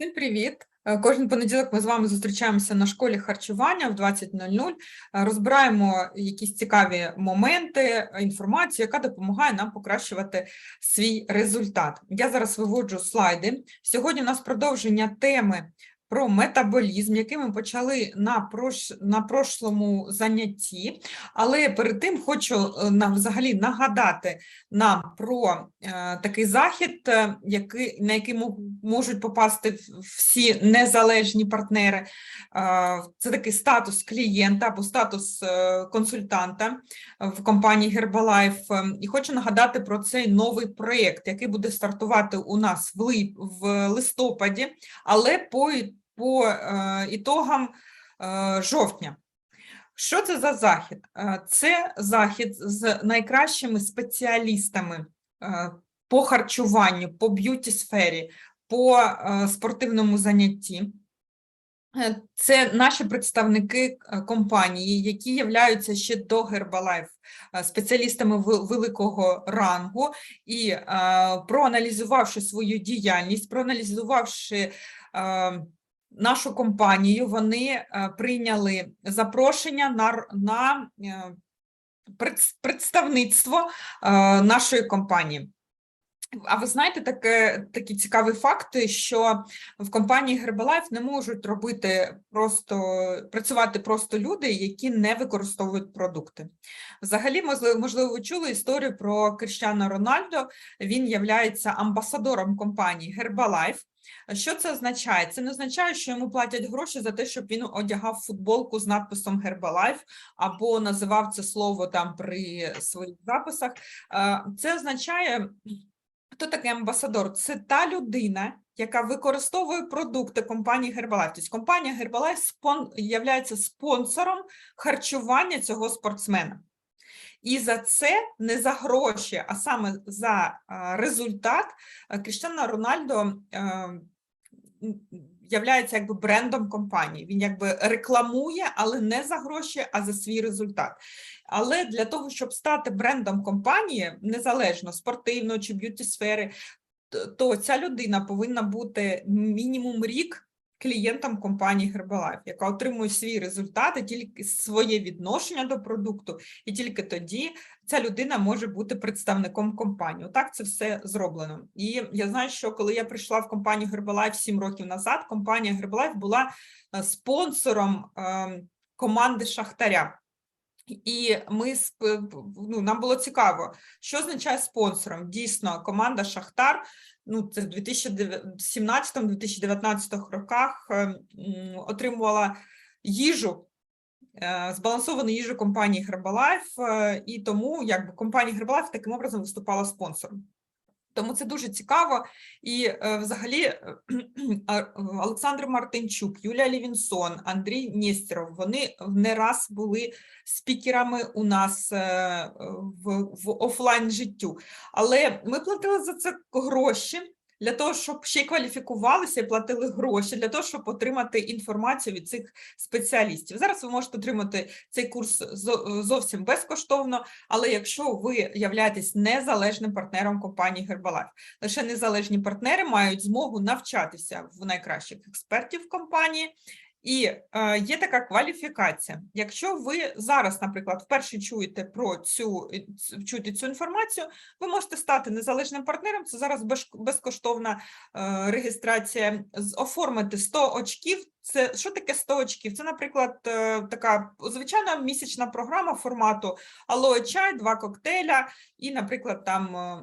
Всім привіт! Е, Кожен понеділок ми з вами зустрічаємося на школі харчування в 20.00, е, розбираємо якісь цікаві моменти, інформацію, яка допомагає нам покращувати свій результат. Я зараз виводжу слайди. Сьогодні у нас продовження теми про метаболізм, який ми почали на, прош... на прошлому занятті, але перед тим хочу е, нам взагалі нагадати нам про е, такий захід, е, який, на який можуть попасти всі незалежні партнери. Це такий статус клієнта або статус консультанта в компанії. Е, І хочу нагадати про цей новий проєкт, який буде стартувати у нас в, лип, в листопаді, але по, по е, ітогам е, жовтня. Що це за захід? Е, Це захід з найкращими спеціалістами по харчуванню, по б'юті сфері, по спортивному занятті. Це наші представники компанії, які являються ще до Herbalife спеціалістами великого рангу, і проаналізувавши свою діяльність, проаналізувавши нашу компанію, вони е, прийняли запрошення на, на е, представництво е, нашої компанії. А ви знаєте таке, такі цікаві факти, що в компанії Herbalife не можуть робити просто працювати просто люди, які не використовують продукти. Взагалі, можливо, можливо, ви чули історію про Кріштіану Рональдо. Він є амбасадором компанії Herbalife. Що це означає? Це не означає, що йому платять гроші за те, щоб він одягав футболку з надписом Herbalife або називав це слово там при своїх записах. Е, Це означає, Хто такий амбасадор? Це та людина, яка використовує продукти компанії Herbalife. Тобто компанія Herbalife спон... є спонсором харчування цього спортсмена. І за це не за гроші, а саме за результат е, Кріштиану Рональдо е, являється якби брендом компанії. Він якби рекламує, але не за гроші, а за свій результат. Але для того, щоб стати брендом компанії, незалежно спортивної чи б'юті сфери, то ця людина повинна бути мінімум рік клієнтом компанії Herbalife, яка отримує свій результат і тільки своє відношення до продукту, і тільки тоді ця людина може бути представником компанії. Так це все зроблено. І я знаю, що коли я прийшла в компанію Herbalife 7 років назад, компанія Herbalife була е, спонсором ем, команди Шахтаря. І ми ну, нам було цікаво, що означає спонсором. Дійсно, команда Шахтар. Ну, це в 2017-2019 роках е, отримувала їжу, е, збалансовану їжу компанії Herbalife, е, і тому якби компанія Herbalife таким образом виступала спонсором. Тому це дуже цікаво. І е, взагалі е, Олександр Мартинчук, Юлія Лівінсон, Андрій Нєстєров, вони не раз були спікерами у нас е, в, в офлайн життю. Але ми платили за це гроші для того, щоб ще й кваліфікувалися і платили гроші для того, щоб отримати інформацію від цих спеціалістів. Зараз ви можете отримати цей курс зовсім безкоштовно, але якщо ви являєтесь незалежним партнером компанії Herbalife, лише незалежні партнери мають змогу навчатися в найкращих експертів компанії. І е, є така кваліфікація. Якщо ви зараз, наприклад, вперше чуєте про цю е, чуєте цю інформацію, ви можете стати незалежним партнером. Це зараз безкоштовна е, реєстрація. Оформити 100 очків. Це що таке 100 очків? Це, наприклад, е, така звичайна місячна програма формату алоe чай, два коктейля і, наприклад, там. е,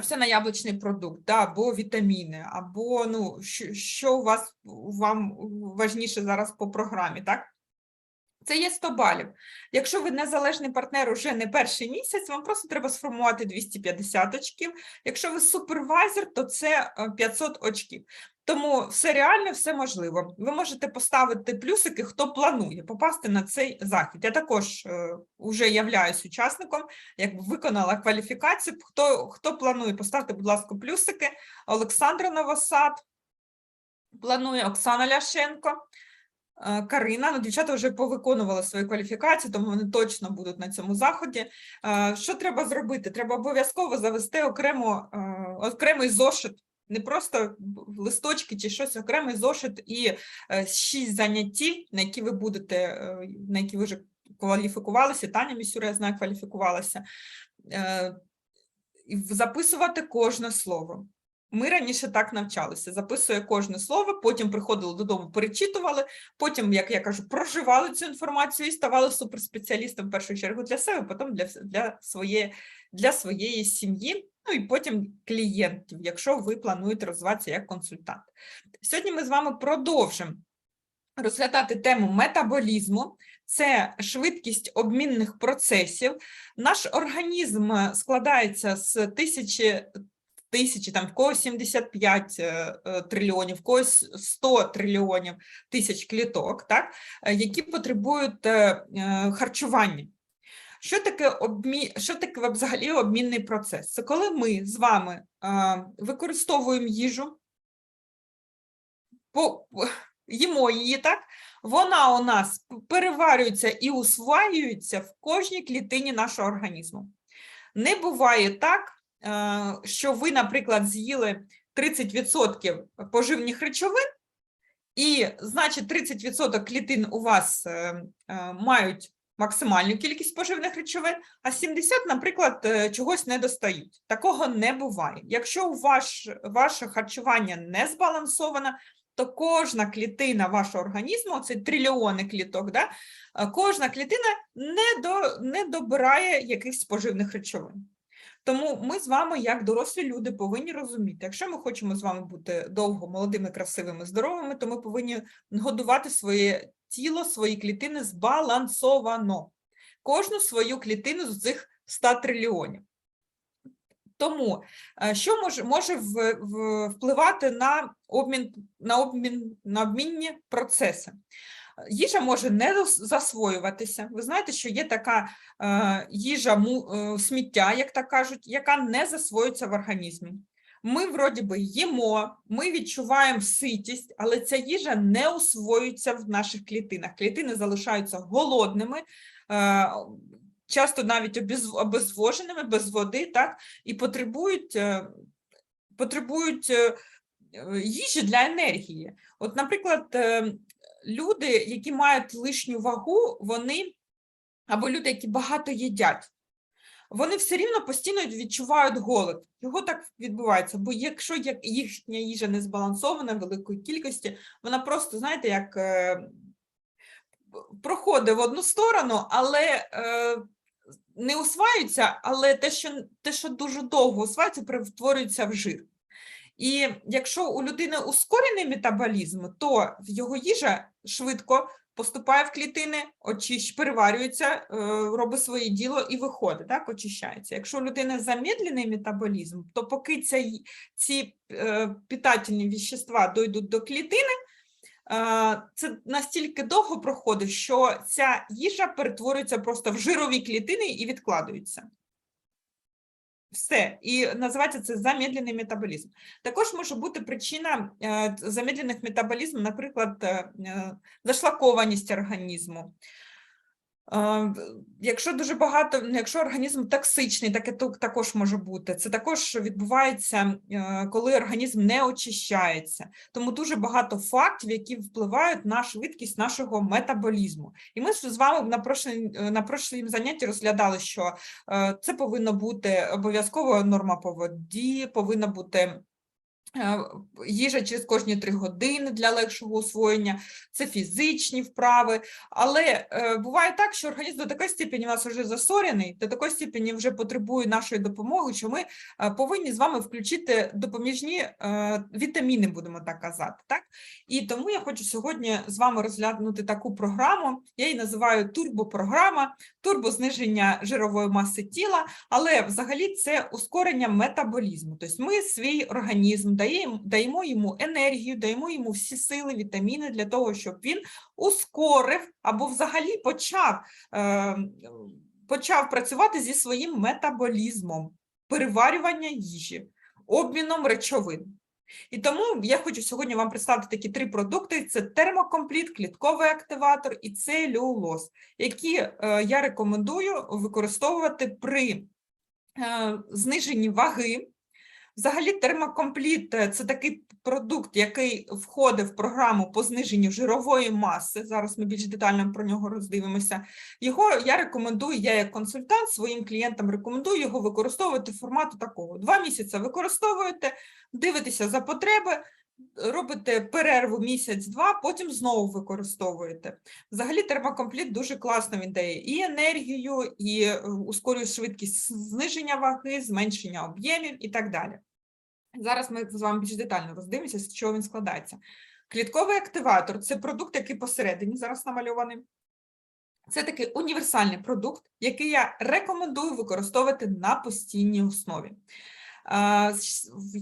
все на яблучний продукт, да, або вітаміни, або ну, що, що у вас вам важніше зараз по програмі, так? Це є 100 балів. Якщо ви незалежний партнер уже не перший місяць, вам просто треба сформувати 250 очків. Якщо ви супервайзер, то це е, 500 очків. Тому все реально, все можливо. Ви можете поставити плюсики, хто планує попасти на цей захід. Я також е, являюсь учасником, якби виконала кваліфікацію. Хто, хто планує, поставте, будь ласка, плюсики. Олександра Новосад планує, Оксана Ляшенко. Е, Карина, ну дівчата вже повиконували свої кваліфікації, тому вони точно будуть на цьому заході. Е, Що треба зробити? Треба обов'язково завести окремо, е, окремий зошит не просто листочки чи щось окремий зошит і шість заняттів, на які ви будете, на які ви вже кваліфікувалися. Таня Місюра, я знаю, кваліфікувалася. Записувати кожне слово. Ми раніше так навчалися. Записує кожне слово, потім приходили додому, перечитували, потім, як я кажу, проживали цю інформацію і ставали суперспеціалістом в першу чергу для себе, потім для, для, своєї, для своєї сім'ї, ну і потім клієнтів, якщо ви плануєте розвиватися як консультант. Сьогодні ми з вами продовжимо розглядати тему метаболізму. Це швидкість обмінних процесів. Наш організм е, складається з тисячі тисячі, там в когось 75 е, е, трильйонів, в когось 100 трильйонів тисяч кліток, так, е, які потребують е, е, харчування. Що таке обмі... що таке взагалі обмінний процес? Це коли ми з вами е, використовуємо їжу, їмо її, так? Вона у нас переварюється і усваюється в кожній клітині нашого організму. Не буває так, що ви, наприклад, з'їли 30% поживних речовин, і, значить, 30% клітин у вас е, е, мають максимальну кількість поживних речовин, а 70%, наприклад, е, чогось не достають. Такого не буває. Якщо ваш, ваше харчування не збалансоване, то кожна клітина вашого організму, це трильйони кліток, да, е, кожна клітина не, до, не добирає якихось поживних речовин. Тому ми з вами, як дорослі люди, повинні розуміти, якщо ми хочемо з вами бути довго молодими, красивими, здоровими, то ми повинні годувати своє тіло, свої клітини збалансовано. Кожну свою клітину з цих 100 трильйонів. Тому е, що може, може в, в, впливати на обмін, на, обмін, на обмінні процеси? Їжа може не засвоюватися. Ви знаєте, що є така е, їжа е, сміття, як так кажуть, яка не засвоюється в організмі. Ми, вроді би, їмо, ми відчуваємо ситість, але ця їжа не усвоюється в наших клітинах. Клітини залишаються голодними, е, часто навіть обез- обезвоженими, без води, так, і потребують, потребують їжі для енергії. От, наприклад, люди, які мають лишню вагу, вони або люди, які багато їдять, вони все рівно постійно відчувають голод. Чого так відбувається? Бо якщо їхня їжа не збалансована великої кількості, вона просто, знаєте, як е, проходить в одну сторону, але е, не усваюється, але те, що, те, що дуже довго усваюється, перетворюється в жир. І якщо у людини ускорений метаболізм, то його їжа швидко поступає в клітини, очищ, переварюється, е, робить своє діло і виходить, так, очищається. Якщо у людини замедлений метаболізм, то поки ї- ці е, питательні вещества дійдуть до клітини, е, це настільки довго проходить, що ця їжа перетворюється просто в жирові клітини і відкладується. Все, і називається це замедлений метаболізм. Також може бути причина е, замедлених метаболізмів, наприклад, е, е, зашлакованість організму. Якщо дуже багато, ну, якщо організм токсичний, таке також може бути. Це також відбувається, е, коли організм не очищається. Тому дуже багато фактів, які впливають на швидкість нашого метаболізму. І ми з вами на прошлій, е, на прошлім занятті розглядали, що е, це повинна бути обов'язково норма по воді, повинна бути їжа через кожні три години для легшого освоєння, це фізичні вправи. Але е, буває так, що організм до такої степені у нас вже засорений, до такої степені вже потребує нашої допомоги, що ми е, повинні з вами включити допоміжні е, вітаміни, будемо так казати. Так? І тому я хочу сьогодні з вами розглянути таку програму. Я її називаю турбопрограма, турбозниження жирової маси тіла, але взагалі це ускорення метаболізму. Тобто ми свій організм даємо, йому енергію, даємо йому всі сили, вітаміни для того, щоб він ускорив або взагалі почав, е, почав працювати зі своїм метаболізмом, переварювання їжі, обміном речовин. І тому я хочу сьогодні вам представити такі три продукти: це термокомпліт, клітковий активатор і целюлоз, які е, я рекомендую використовувати при е, зниженні ваги, Взагалі, термокомпліт е, це такий продукт, який входить в програму по зниженню жирової маси. Зараз ми більш детально про нього роздивимося. Його я рекомендую, я як консультант своїм клієнтам рекомендую його використовувати формату такого. Два місяці використовуєте, дивитеся за потреби, робите перерву місяць-два, потім знову використовуєте. Взагалі, термокомпліт дуже класно він дає і енергію, і е, ускорює швидкість зниження ваги, зменшення об'ємів і так далі. Зараз ми з вами більш детально роздивимося, з чого він складається. Клітковий активатор це продукт, який посередині зараз намальований. Це такий універсальний продукт, який я рекомендую використовувати на постійній основі.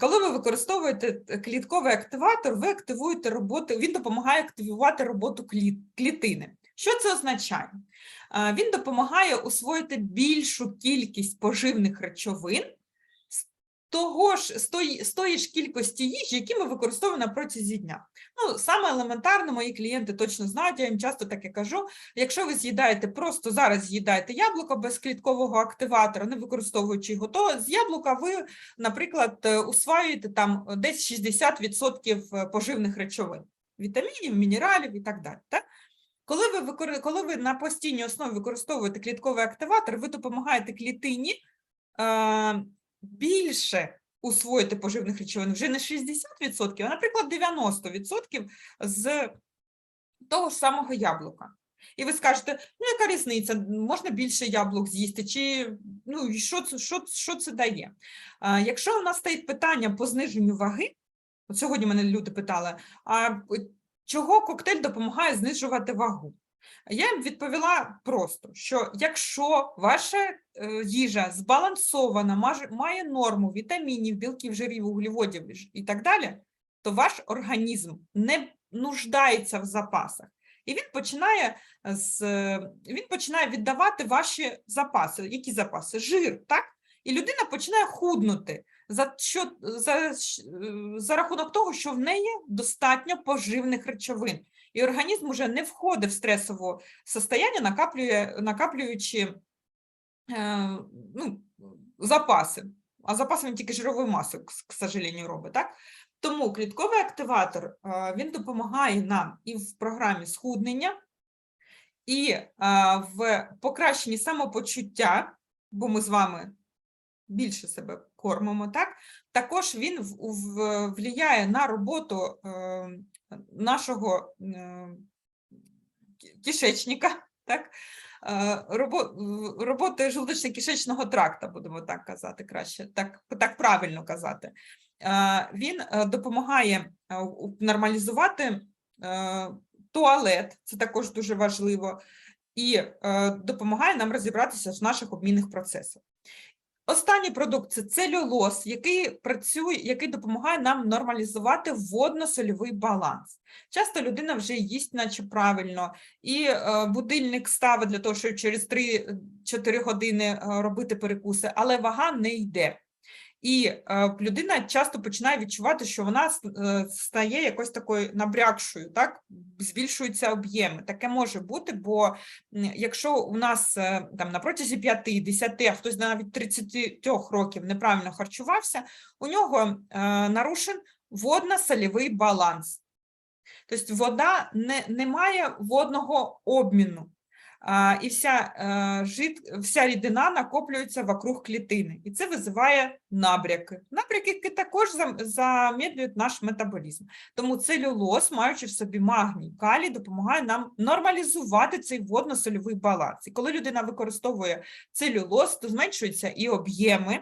Коли ви використовуєте клітковий активатор, ви активуєте роботу, він допомагає активувати роботу клітини. Що це означає? Він допомагає усвоїти більшу кількість поживних речовин того ж з тої, з тої ж кількості їжі, які ми використовуємо на протязі дня. Ну, саме елементарно, мої клієнти точно знають, я їм часто таке кажу. Якщо ви з'їдаєте просто зараз з'їдаєте яблуко без кліткового активатора, не використовуючи його, то з яблука ви, наприклад, е, усваюєте там е, десь 60% поживних речовин, вітамінів, мінералів і так далі. Так? Коли ви, викори- коли ви на постійній основі використовуєте клітковий активатор, ви допомагаєте клітині е, більше усвоїти поживних речовин вже не 60%, а, наприклад, 90% з того самого яблука. І ви скажете, ну яка різниця, можна більше яблук з'їсти, чи ну що що, що це дає? А, якщо у нас стоїть питання по зниженню ваги, от сьогодні мене люди питали, а чого коктейль допомагає знижувати вагу? Я їм відповіла просто, що якщо ваша е, їжа збалансована, має норму вітамінів, білків, жирів, вуглеводів і так далі, то ваш організм не нуждається в запасах. І він починає з е, він починає віддавати ваші запаси. Які запаси? Жир, так? І людина починає худнути за що за, е, за рахунок того, що в неї достатньо поживних речовин. І організм уже не входить в стресове состояння, накаплює, накаплюючи е, ну, запаси. А запаси він тільки жирової маси, к сожалению, робить. Так? Тому клітковий активатор е, він допомагає нам і в програмі схуднення, і е, в покращенні самопочуття, бо ми з вами більше себе кормимо, так? Також він в, в, влияє на роботу е, нашого е, кишечника, так? Е, робо, в- роботи желудочно-кишечного тракта, будемо так казати краще, так, так правильно казати. Е, Він е, допомагає нормалізувати туалет, це також дуже важливо, і допомагає нам розібратися в наших обмінних процесах. Останній продукт це целюлоз, який працює, який допомагає нам нормалізувати водно-сольовий баланс. Часто людина вже їсть, наче правильно, і е, будильник ставить для того, щоб через 3-4 години е, робити перекуси, але вага не йде. І е, людина часто починає відчувати, що вона е, стає якось такою набрякшою, так? збільшуються об'єми. Таке може бути, бо якщо у нас е, там на протязі 5-10, а хтось навіть 30 років неправильно харчувався, у нього нарушен водно-солєвий баланс. Тобто вода не, не має водного обміну. І вся, е, жид, вся рідина накоплюється вокруг клітини, і це визиває набряки. Набряки також зам- замедлюють наш метаболізм. Тому целюлоз, маючи в собі магній, калій, допомагає нам нормалізувати цей водно-сольовий баланс. І коли людина використовує целюлоз, то зменшуються і об'єми,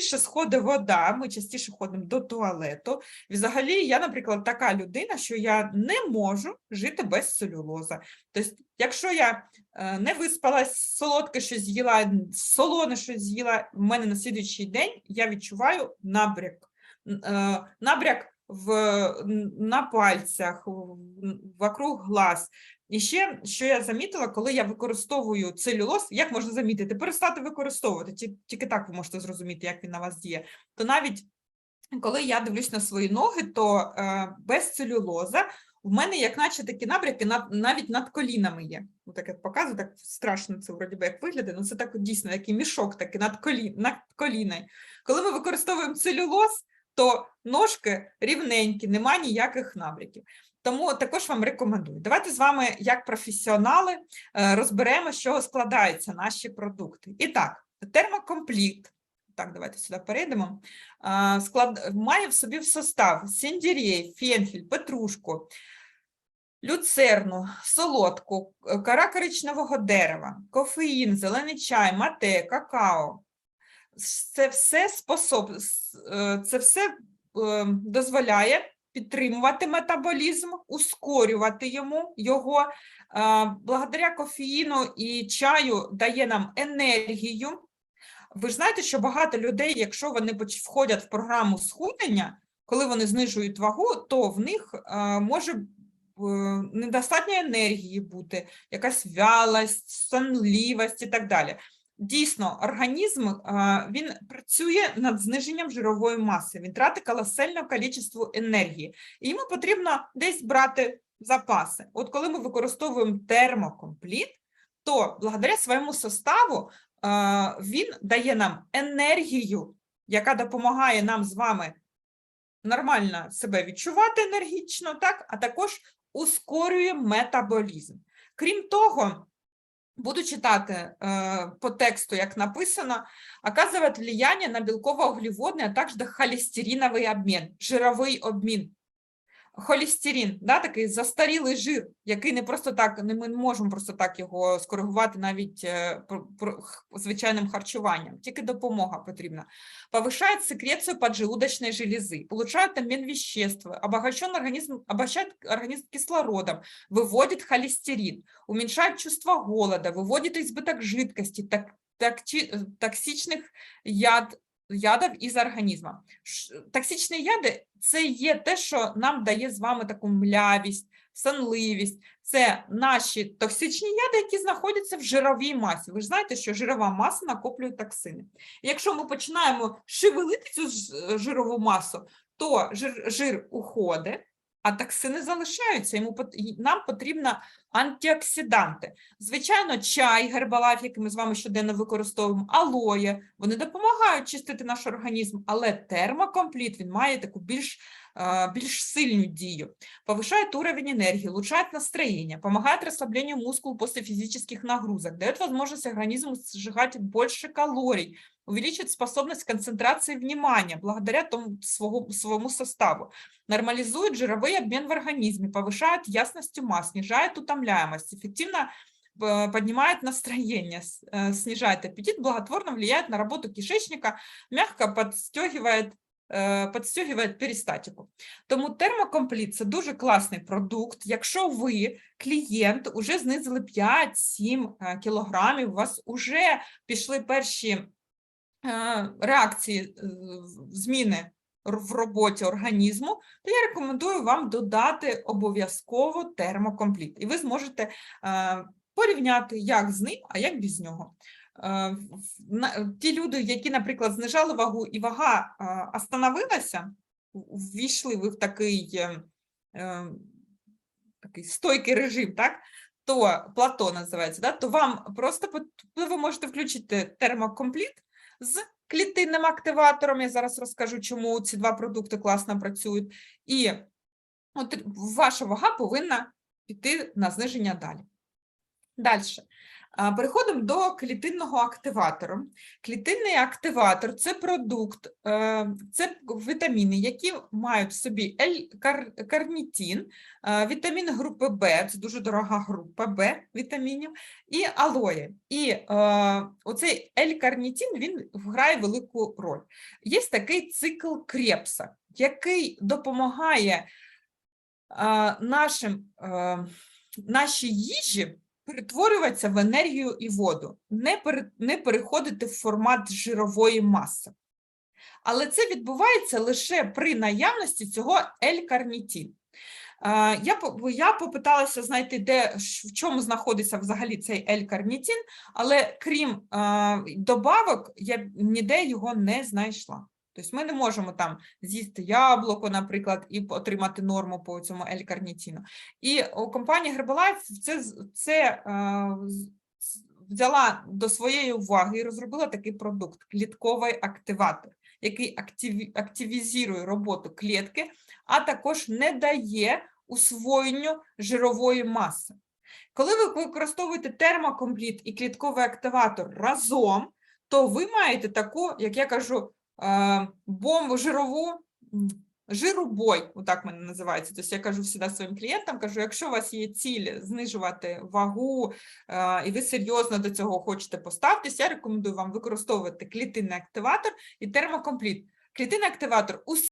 швидше сходить вода, ми частіше ходимо до туалету. Взагалі, я, наприклад, така людина, що я не можу жити без целюлоза. Тобто, якщо я е, не виспалась, солодке щось з'їла, солоне щось з'їла, в мене на слідуючий день я відчуваю набряк. Е, Набряк в, на пальцях, вокруг глаз. І ще, що я замітила, коли я використовую целюлоз, як можна замітити? Перестати використовувати, тільки так ви можете зрозуміти, як він на вас діє. То навіть коли я дивлюсь на свої ноги, то е, без целюлоза в мене як наче такі набряки навіть над колінами є. Ну, так як показую, так страшно це вроді би як виглядає, ну це так дійсно який мішок такий над, колі, над коліною. Коли ми використовуємо целюлоз, то ножки рівненькі, нема ніяких набряків. Тому також вам рекомендую. Давайте з вами, як професіонали, е, розберемо, з чого складаються наші продукти. І так, термокомплект. Так, давайте сюди перейдемо. Склад... Має в собі в состав сельдерей, фенхель, петрушку, люцерну, солодку, е, кора коричневого дерева, кофеїн, зелений чай, мате, какао. Це все способ... е, це все е, дозволяє підтримувати метаболізм, ускорювати йому його. Благодаря кофеїну і чаю дає нам енергію. Ви ж знаєте, що багато людей, якщо вони входять в програму схуднення, коли вони знижують вагу, то в них е, може е, недостатньо енергії бути, якась вялость, сонливість і так далі. Дійсно, організм е, він працює над зниженням жирової маси, він тратить колосальну кількість енергії, і йому потрібно десь брати запаси. От коли ми використовуємо термокомпліт, то благодаря своєму составу він дає нам енергію, яка допомагає нам з вами нормально себе відчувати енергічно, так, а також ускорює метаболізм. Крім того, буду читати е, по тексту, як написано, оказывает влияние на белково-углеводный, а також холестериновий обмін, жировий обмін Холестерин, да, такий застарілий жир, який не просто так, не ми не можемо просто так його скоригувати навіть е, про- про- х- звичайним харчуванням, тільки допомога потрібна. Повышает секрецию поджелудочной железы, улучшает обмен веществ, обогащен организм, обогащает организм кислородом, выводит холестерин, уменьшает чувство голода, выводит избыток жидкости, так, такчи- э, токсичных яд, ядов із організму. Токсичні яди це є те, що нам дає з вами таку млявість, сонливість. Це наші токсичні яди, які знаходяться в жировій масі. Ви ж знаєте, що жирова маса накоплює токсини. Якщо ми починаємо шевелити цю жирову масу, то жир, жир уходить, а токсини залишаються. Йому нам потрібно антиоксиданти. Звичайно, чай, гербалайф, який ми з вами щоденно використовуємо, алоє, вони допомагають чистити наш організм, але термокомпліт він має таку більш, більш сильну дію. Повышает уровень энергии, улучшает настроение, помогает расслаблению мускул после физических нагрузок, дает возможность организму сжигать больше калорий, увеличивает способность концентрации внимания благодаря тому своему, своему составу, нормализует жировой обмен в организме, повышает ясность ума, снижает утомляемость, эффективно поднимает настроение, снижает аппетит, благотворно влияет на работу кишечника, мягко подстегивает, э, подстегивает перистатику. Тому термокомпліт це дуже класний продукт. Якщо ви клієнт уже знизили 5-7 е, кілограмів, у вас вже пішли перші е, реакції, е, зміни в роботі організму, то я рекомендую вам додати обов'язково термокомпліт. І ви зможете е, порівняти, як з ним, а як без нього. Е, Ті люди, які, наприклад, знижали вагу і вага е, остановилася, ввійшли ви в такий, е, такий стойкий режим, так? То плато називається, да? то вам просто ви можете включити термокомпліт з клітинним активатором. Я зараз розкажу, чому ці два продукти класно працюють. І от ваша вага повинна піти на зниження далі. Далі. Переходимо до клітинного активатора. Клітинний активатор це продукт, е, це вітаміни, які мають в собі L-карнітин, е, вітамін групи В, це дуже дорога група В вітамінів, і алоє. І е, оцей L-карнітин він грає велику роль. Є такий цикл Крепса, який допомагає нашим, нашій їжі перетворюватися в енергію і воду, не, пере, не переходити в формат жирової маси. Але це відбувається лише при наявності цього L-карнітин. Е, Я, я попиталася знайти, де, в чому знаходиться взагалі цей L-карнітин, але крім е, добавок, я ніде його не знайшла. Тобто ми не можемо там з'їсти яблуко, наприклад, і отримати норму по цьому L-карнітіну. І у компанії Herbalife це, це е, взяла до своєї уваги і розробила такий продукт клітковий активатор, який активі, активізує роботу клітки, а також не дає усвоєнню жирової маси. Коли ви використовуєте термокомпліт і клітковий активатор разом, то ви маєте таку, як я кажу, бомбу жирову, жиробой, отак мене називається. Тобто я кажу завжди своїм клієнтам, кажу, якщо у вас є ціль знижувати вагу, і ви серйозно до цього хочете поставитися, я рекомендую вам використовувати клітинний активатор і термокомпліт. Клітинний активатор